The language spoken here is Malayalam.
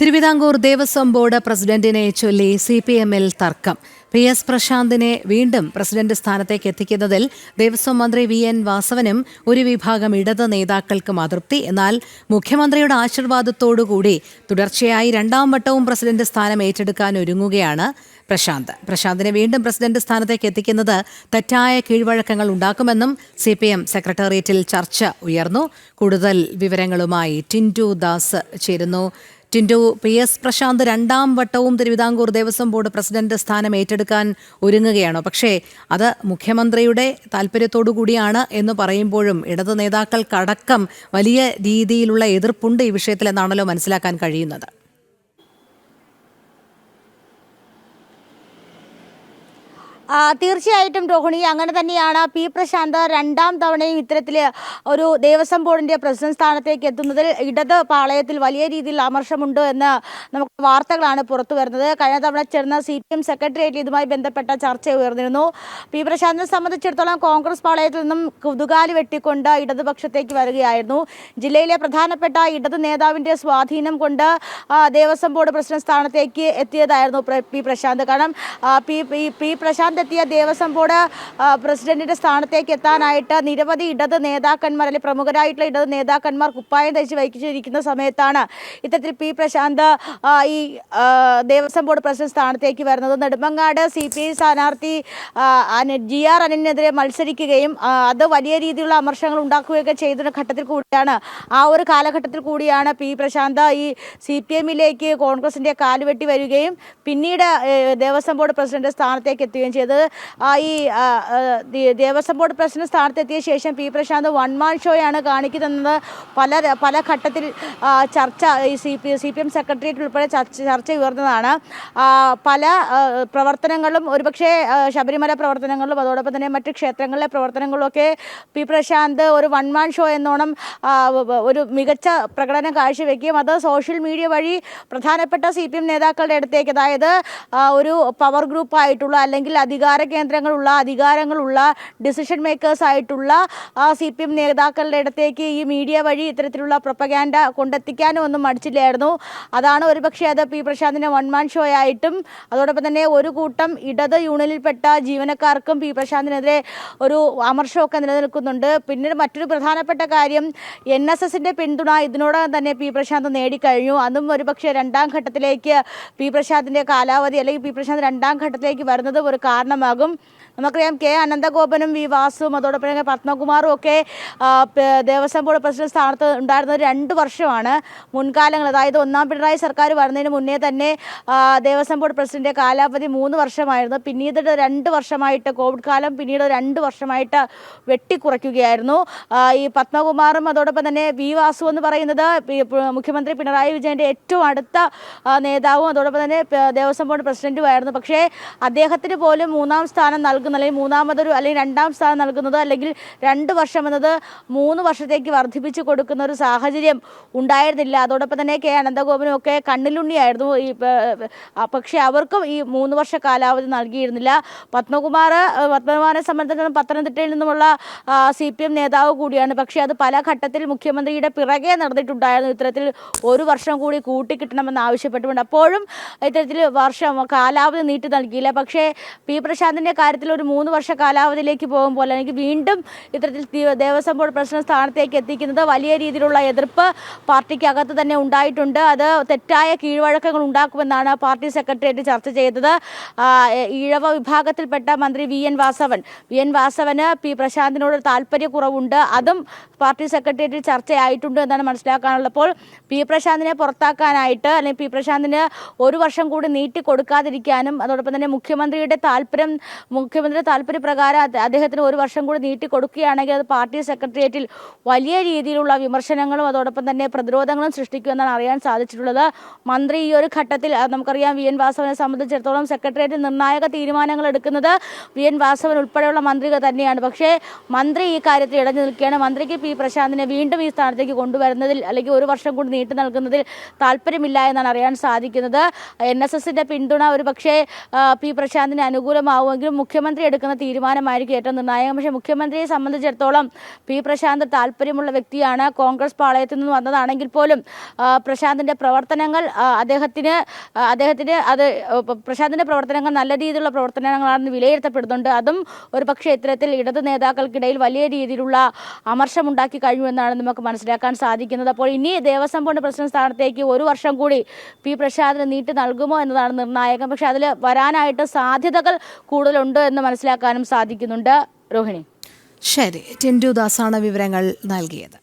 തിരുവിതാംകൂർ ദേവസ്വം ബോർഡ് പ്രസിഡന്റിനെ ചൊല്ലി സി പി എമ്മിൽ തർക്കം. പി എസ് പ്രശാന്തിനെ വീണ്ടും പ്രസിഡന്റ് സ്ഥാനത്തേക്ക് എത്തിക്കുന്നതിൽ ദേവസ്വം മന്ത്രി വി എൻ വാസവനും ഒരു വിഭാഗം ഇടത് നേതാക്കൾക്കും അതൃപ്തി. എന്നാൽ മുഖ്യമന്ത്രിയുടെ ആശീർവാദത്തോടുകൂടി തുടർച്ചയായി രണ്ടാം വട്ടവും പ്രസിഡന്റ് സ്ഥാനം ഏറ്റെടുക്കാൻ ഒരുങ്ങുകയാണ് പ്രശാന്ത്. പ്രശാന്തിനെ വീണ്ടും പ്രസിഡന്റ് സ്ഥാനത്തേക്ക് എത്തിക്കുന്നത് തെറ്റായ കീഴ്വഴക്കങ്ങൾ ഉണ്ടാക്കുമെന്നും സി പി എം സെക്രട്ടേറിയറ്റിൽ ചർച്ച ഉയർന്നു. കൂടുതൽ വിവരങ്ങളുമായി ടിന്റു ദാസ് ചേരുന്നു. ടിന്റു പി എസ് പ്രശാന്ത് രണ്ടാം വട്ടവും തിരുവിതാംകൂർ ദേവസ്വം ബോർഡ് പ്രസിഡന്റ് സ്ഥാനം ഏറ്റെടുക്കാൻ ഒരുങ്ങുകയാണോ. പക്ഷേ അത് മുഖ്യമന്ത്രിയുടെ താല്പര്യത്തോടു കൂടിയാണ് എന്ന് പറയുമ്പോഴും ഇടതു നേതാക്കൾക്കടക്കം വലിയ രീതിയിലുള്ള എതിർപ്പുണ്ട് ഈ വിഷയത്തിൽ എന്നാണല്ലോ മനസ്സിലാക്കാൻ കഴിയുന്നത്. തീർച്ചയായിട്ടും രോഹിണി അങ്ങനെ തന്നെയാണ് പി പ്രശാന്ത് രണ്ടാം തവണയും ഇത്തരത്തിൽ ഒരു ദേവസ്വം ബോർഡിന്റെ പ്രസിഡന്റ് സ്ഥാനത്തേക്ക് എത്തുന്നതിൽ ഇടത് പാളയത്തിൽ വലിയ രീതിയിൽ അമർഷമുണ്ട് എന്ന് നമുക്ക് വാർത്തകളാണ് പുറത്തു വരുന്നത്. കഴിഞ്ഞ തവണ ചേർന്ന സി പി എം സെക്രട്ടേറിയറ്റിൽ ഇതുമായി ബന്ധപ്പെട്ട ചർച്ച ഉയർന്നിരുന്നു. പി പ്രശാന്തിനെ സംബന്ധിച്ചിടത്തോളം കോൺഗ്രസ് പാളയത്തിൽ നിന്നും കുതുകാലി വെട്ടിക്കൊണ്ട് ഇടതുപക്ഷത്തേക്ക് വരികയായിരുന്നു. ജില്ലയിലെ പ്രധാനപ്പെട്ട ഇടത് നേതാവിന്റെ സ്വാധീനം കൊണ്ട് ദേവസ്വം ബോർഡ് പ്രസിഡന്റ് സ്ഥാനത്തേക്ക് എത്തിയതായിരുന്നു പി പ്രശാന്ത്. കാരണം പി- പി പ്രശാന്ത് എത്തിയ ദേവസ്വം ബോർഡ് പ്രസിഡന്റിന്റെ സ്ഥാനത്തേക്ക് എത്താനായിട്ട് നിരവധി ഇടത് നേതാക്കന്മാർ അല്ലെങ്കിൽ പ്രമുഖരായിട്ടുള്ള ഇടത് നേതാക്കന്മാർ കുപ്പായം ധരിച്ച് വഹിച്ചിരിക്കുന്ന സമയത്താണ് ഇത്തരത്തിൽ പി പ്രശാന്ത് ഈ ദേവസ്വം ബോർഡ് പ്രസിഡന്റ് സ്ഥാനത്തേക്ക് വരുന്നത്. നെടുമങ്ങാട് സി പി ഐ സ്ഥാനാർത്ഥി ജി ആർ അനിനെതിരെ മത്സരിക്കുകയും അത് വലിയ രീതിയിലുള്ള അമർഷങ്ങൾ ഉണ്ടാക്കുകയൊക്കെ ചെയ്ത ഘട്ടത്തിൽ കൂടിയാണ്. ആ ഒരു കാലഘട്ടത്തിൽ കൂടിയാണ് പി പ്രശാന്ത് ഈ സി പി എമ്മിലേക്ക് കോൺഗ്രസിന്റെ കാലുവെട്ടി വരികയും പിന്നീട് ദേവസ്വം ബോർഡ് പ്രസിഡന്റ് സ്ഥാനത്തേക്ക് എത്തുകയും ചെയ്തത്. ആ, ഈ ദേവസ്വം ബോർഡ് പ്രസിഡന്റ് സ്ഥാനത്തെത്തിയ ശേഷം പി പ്രശാന്ത് വൺ മാൻ ഷോയാണ് കാണിക്കുന്നത് പല പല ഘട്ടത്തിൽ ചർച്ച ഈ C P C P M secretariat ഉൾപ്പെടെ ചർച്ച ചർച്ച ഉയർന്നതാണ്. പല പ്രവർത്തനങ്ങളും ഒരുപക്ഷെ ശബരിമല പ്രവർത്തനങ്ങളും അതോടൊപ്പം തന്നെ മറ്റ് ക്ഷേത്രങ്ങളിലെ പ്രവർത്തനങ്ങളൊക്കെ പി പ്രശാന്ത് ഒരു വൺ മാൻ ഷോ എന്നോണം ഒരു മികച്ച പ്രകടനം കാഴ്ചവെക്കുകയും അത് സോഷ്യൽ മീഡിയ വഴി പ്രധാനപ്പെട്ട സി പി എം നേതാക്കളുടെ അടുത്തേക്ക് അതായത് ഒരു പവർ ഗ്രൂപ്പായിട്ടുള്ള അല്ലെങ്കിൽ അധികാര കേന്ദ്രങ്ങളുള്ള അധികാരങ്ങളുള്ള ഡിസിഷൻ മേക്കേഴ്സ് ആയിട്ടുള്ള സി പി എം നേതാക്കളുടെ അടുത്തേക്ക് ഈ മീഡിയ വഴി ഇത്തരത്തിലുള്ള പ്രൊപ്പഗാൻഡ കൊണ്ടെത്തിക്കാനും ഒന്നും മടിച്ചില്ലായിരുന്നു. അതാണ് ഒരുപക്ഷെ അത് പി പ്രശാന്തിന്റെ വൺമാൻ ഷോ ആയിട്ടും അതോടൊപ്പം തന്നെ ഒരു കൂട്ടം ഇടത് യൂണിയനിൽപ്പെട്ട ജീവനക്കാർക്കും പി പ്രശാന്തിനെതിരെ ഒരു അമർഷമൊക്കെ നിലനിൽക്കുന്നുണ്ട്. പിന്നീട് മറ്റൊരു പ്രധാനപ്പെട്ട കാര്യം എൻ എസ് എസിന്റെ പിന്തുണ ഇതിനോടകം തന്നെ പി പ്രശാന്ത് നേടിക്കഴിഞ്ഞു. അതും ഒരുപക്ഷെ രണ്ടാം ഘട്ടത്തിലേക്ക് പി പ്രശാന്തിന്റെ കാലാവധി അല്ലെങ്കിൽ പി പ്രശാന്ത് രണ്ടാം ഘട്ടത്തിലേക്ക് വരുന്നത് ഒരു കാരണമാകും. നമുക്കറിയാം കെ അനന്തഗോപനും വി വാസുവും അതോടൊപ്പം തന്നെ പത്മകുമാറും ഒക്കെ ദേവസ്വം ബോർഡ് പ്രസിഡന്റ് സ്ഥാനത്ത് ഉണ്ടായിരുന്നത് രണ്ട് വർഷമാണ് മുൻകാലങ്ങൾ. അതായത് ഒന്നാം പിണറായി സർക്കാർ വരുന്നതിന് മുന്നേ തന്നെ ദേവസ്വം ബോർഡ് പ്രസിഡന്റിന്റെ കാലാവധി മൂന്ന് വർഷമായിരുന്നു. പിന്നീട് രണ്ട് വർഷമായിട്ട് കോവിഡ് കാലം പിന്നീട് രണ്ട് വർഷമായിട്ട് വെട്ടിക്കുറയ്ക്കുകയായിരുന്നു. ഈ പത്മകുമാറും അതോടൊപ്പം തന്നെ വി വാസു എന്ന് പറയുന്നത് മുഖ്യമന്ത്രി പിണറായി വിജയന്റെ ഏറ്റവും അടുത്ത നേതാവും അതോടൊപ്പം തന്നെ ദേവസ്വം ബോർഡ് പ്രസിഡന്റുമായിരുന്നു. പക്ഷേ അദ്ദേഹത്തിന് പോലും മൂന്നാം സ്ഥാനം നൽകുന്ന അല്ലെങ്കിൽ മൂന്നാമതൊരു അല്ലെങ്കിൽ രണ്ടാം സ്ഥാനം നൽകുന്നത് അല്ലെങ്കിൽ രണ്ട് വർഷം എന്നത് മൂന്ന് വർഷത്തേക്ക് വർദ്ധിപ്പിച്ചു കൊടുക്കുന്ന ഒരു സാഹചര്യം ഉണ്ടായിരുന്നില്ല. അതോടൊപ്പം തന്നെ കെ അനന്തഗോപനും ഒക്കെ കണ്ണിലുണ്ണിയായിരുന്നു. ഈ പക്ഷേ അവർക്കും ഈ മൂന്ന് വർഷ കാലാവധി നൽകിയിരുന്നില്ല. പത്മകുമാർ പത്മകുമാറിനെ സംബന്ധിച്ചിടത്തോളം പത്തനംതിട്ടയിൽ നിന്നുമുള്ള സി പി എം നേതാവ് കൂടിയാണ്. പക്ഷേ അത് പല ഘട്ടത്തിൽ മുഖ്യമന്ത്രിയുടെ പിറകെ നടന്നിട്ടുണ്ടായിരുന്നു. ഇത്തരത്തിൽ ഒരു വർഷം കൂടി കൂട്ടിക്കിട്ടണമെന്ന് ആവശ്യപ്പെട്ടുകൊണ്ട് അപ്പോഴും ഇത്തരത്തിൽ വർഷം കാലാവധി നീട്ടി നൽകിയില്ല. പക്ഷേ പി പ്രശാന്തിന്റെ കാര്യത്തിൽ ഒരു മൂന്ന് വർഷ കാലാവധിയിലേക്ക് പോകുമ്പോൾ അല്ലെങ്കിൽ വീണ്ടും ഇത്തരത്തിൽ ദേവസ്വം ബോർഡ് പ്രസിഡന്റ് സ്ഥാനത്തേക്ക് എത്തിക്കുന്നത് വലിയ രീതിയിലുള്ള എതിർപ്പ് പാർട്ടിക്കകത്ത് തന്നെ ഉണ്ടായിട്ടുണ്ട്. അത് തെറ്റായ കീഴ്വഴക്കങ്ങൾ ഉണ്ടാക്കുമെന്നാണ് പാർട്ടി സെക്രട്ടേറിയറ്റ് ചർച്ച ചെയ്തത്. ഈഴവ വിഭാഗത്തിൽപ്പെട്ട മന്ത്രി V N Vasavan. V N വാസവന് P പ്രശാന്തിനോട് താല്പര്യക്കുറവുണ്ട്. അതും പാർട്ടി സെക്രട്ടേറിയറ്റിൽ ചർച്ചയായിട്ടുണ്ട് എന്നാണ് മനസ്സിലാക്കാനുള്ളപ്പോൾ പി പ്രശാന്തിനെ പുറത്താക്കാനായിട്ട് അല്ലെങ്കിൽ പി പ്രശാന്തിന് ഒരു വർഷം കൂടി നീട്ടി കൊടുക്കാതിരിക്കാനും അതോടൊപ്പം തന്നെ മുഖ്യമന്ത്രിയുടെ താല്പര്യം മുഖ്യമന്ത്രിയുടെ താല്പര്യപ്രകാരം അദ്ദേഹത്തിന് ഒരു വർഷം കൂടി നീട്ടി കൊടുക്കുകയാണെങ്കിൽ അത് പാർട്ടി സെക്രട്ടേറിയറ്റിൽ വലിയ രീതിയിലുള്ള വിമർശനങ്ങളും അതോടൊപ്പം തന്നെ പ്രതിരോധങ്ങളും സൃഷ്ടിക്കുമെന്നാണ് അറിയാൻ സാധിച്ചിട്ടുള്ളത്. മന്ത്രി ഈ ഒരു ഘട്ടത്തിൽ നമുക്കറിയാം വി എൻ വാസവനെ സംബന്ധിച്ചിടത്തോളം സെക്രട്ടേറിയറ്റിൽ നിർണായക തീരുമാനങ്ങൾ എടുക്കുന്നത് വി എൻ വാസവൻ ഉൾപ്പെടെയുള്ള മന്ത്രികൾ തന്നെയാണ്. പക്ഷേ മന്ത്രി ഈ കാര്യത്തിൽ ഇടഞ്ഞു നിൽക്കുകയാണ്. മന്ത്രിക്ക് പി പ്രശാന്തിനെ വീണ്ടും ഈ സ്ഥാനത്തേക്ക് കൊണ്ടുവരുന്നതിൽ അല്ലെങ്കിൽ ഒരു വർഷം കൂടി നീട്ടി നൽകുന്നതിൽ താല്പര്യമില്ല എന്നാണ് അറിയാൻ സാധിക്കുന്നത്. എൻ എസ് എസിന്റെ പിന്തുണ ഒരു പക്ഷേ പി പ്രശാന്തിന് അനുകൂല ആവുമെങ്കിലും മുഖ്യമന്ത്രി എടുക്കുന്ന തീരുമാനമായിരിക്കും ഏറ്റവും നിർണായകം. പക്ഷേ മുഖ്യമന്ത്രിയെ സംബന്ധിച്ചിടത്തോളം പി. പ്രശാന്ത് താല്പര്യമുള്ള വ്യക്തിയാണ്. കോൺഗ്രസ് പാളയത്തിൽ നിന്ന് വന്നതാണെങ്കിൽ പോലും പ്രശാന്തിന്റെ പ്രവർത്തനങ്ങൾ അദ്ദേഹത്തിന് അദ്ദേഹത്തിന് അത് പ്രശാന്തിന്റെ പ്രവർത്തനങ്ങൾ നല്ല രീതിയിലുള്ള പ്രവർത്തനങ്ങളാണെന്ന് വിലയിരുത്തപ്പെടുന്നുണ്ട്. അതും ഒരു പക്ഷേ ഇത്തരത്തിൽ ഇടത് നേതാക്കൾക്കിടയിൽ വലിയ രീതിയിലുള്ള അമർഷമുണ്ടാക്കി കഴിഞ്ഞു എന്നാണ് നമുക്ക് മനസ്സിലാക്കാൻ സാധിക്കുന്നത്. അപ്പോൾ ഇനി ദേവസ്വം ബോർഡ് പ്രസിഡന്റ് സ്ഥാനത്തേക്ക് ഒരു വർഷം കൂടി പി. പ്രശാന്തിന് നീട്ടി നൽകുമോ എന്നതാണ് നിർണായകം. പക്ഷേ അതിൽ വരാനായിട്ട് സാധ്യതകൾ കൂടുതലുണ്ട് എന്ന് മനസ്സിലാക്കാനും സാധിക്കുന്നുണ്ട്. രോഹിണി. ശരി ടിൻഡു ദാസാണ് വിവരങ്ങൾ നൽകിയത്.